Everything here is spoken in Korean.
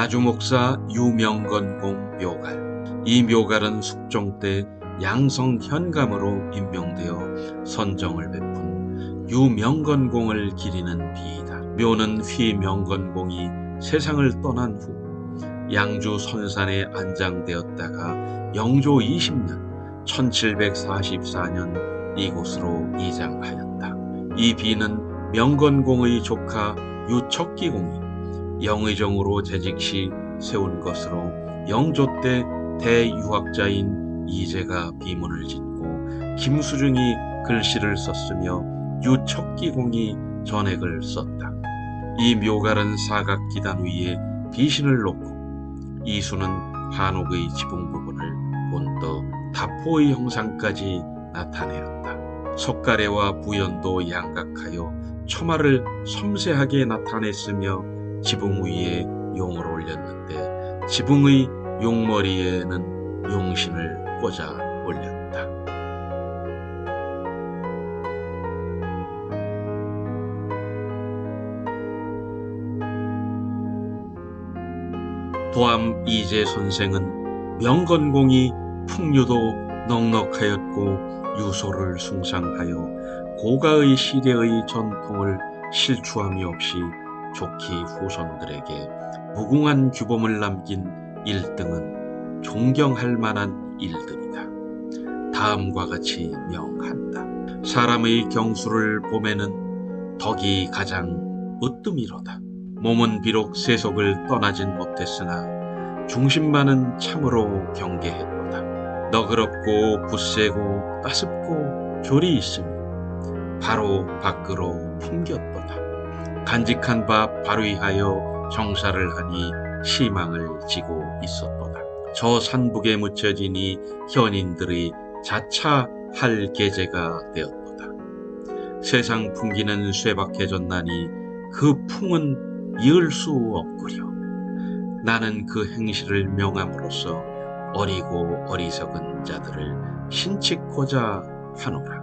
나주목사 유명건공 묘갈. 이 묘갈은 숙종 때 양성 현감으로 임명되어 선정을 베푼 유명건공을 기리는 비이다. 묘는 휘명건공이 세상을 떠난 후 양주 선산에 안장되었다가 영조 20년 1744년 이곳으로 이장하였다. 이 비는 명건공의 조카 유척기공이 영의정으로 재직 시 세운 것으로 영조 때 대유학자인 이재가 비문을 짓고 김수중이 글씨를 썼으며 유척기공이 전액을 썼다. 이 묘갈은 사각기단 위에 비신을 놓고 이수는 한옥의 지붕 부분을 본떠 다포의 형상까지 나타내었다. 석가래와 부연도 양각하여 처마를 섬세하게 나타냈으며 지붕 위에 용을 올렸는데 지붕의 용머리에는 용신을 꽂아 올렸다. 도암 이재 선생은 명건공이 풍류도 넉넉하였고 유소를 숭상하여 고가의 시대의 전통을 실추함이 없이 좋기 후손들에게 무궁한 규범을 남긴 일등은 존경할 만한 일들이다. 다음과 같이 명한다. 사람의 경수를 봄에는 덕이 가장 으뜸이로다. 몸은 비록 세속을 떠나진 못했으나 중심만은 참으로 경계했도다. 너그럽고 굳세고 따숩고 조리 있으니 바로 밖으로 풍겼도다. 간직한 바 발휘하여 정사를 하니 희망을 지고 있었도다. 저 산북에 묻혀지니 현인들의 자차 할 계제가 되었도다. 세상 풍기는 쇠박해졌나니 그 풍은 이을 수 없구려. 나는 그 행실을 명함으로써 어리고 어리석은 자들을 신칙고자 하노라.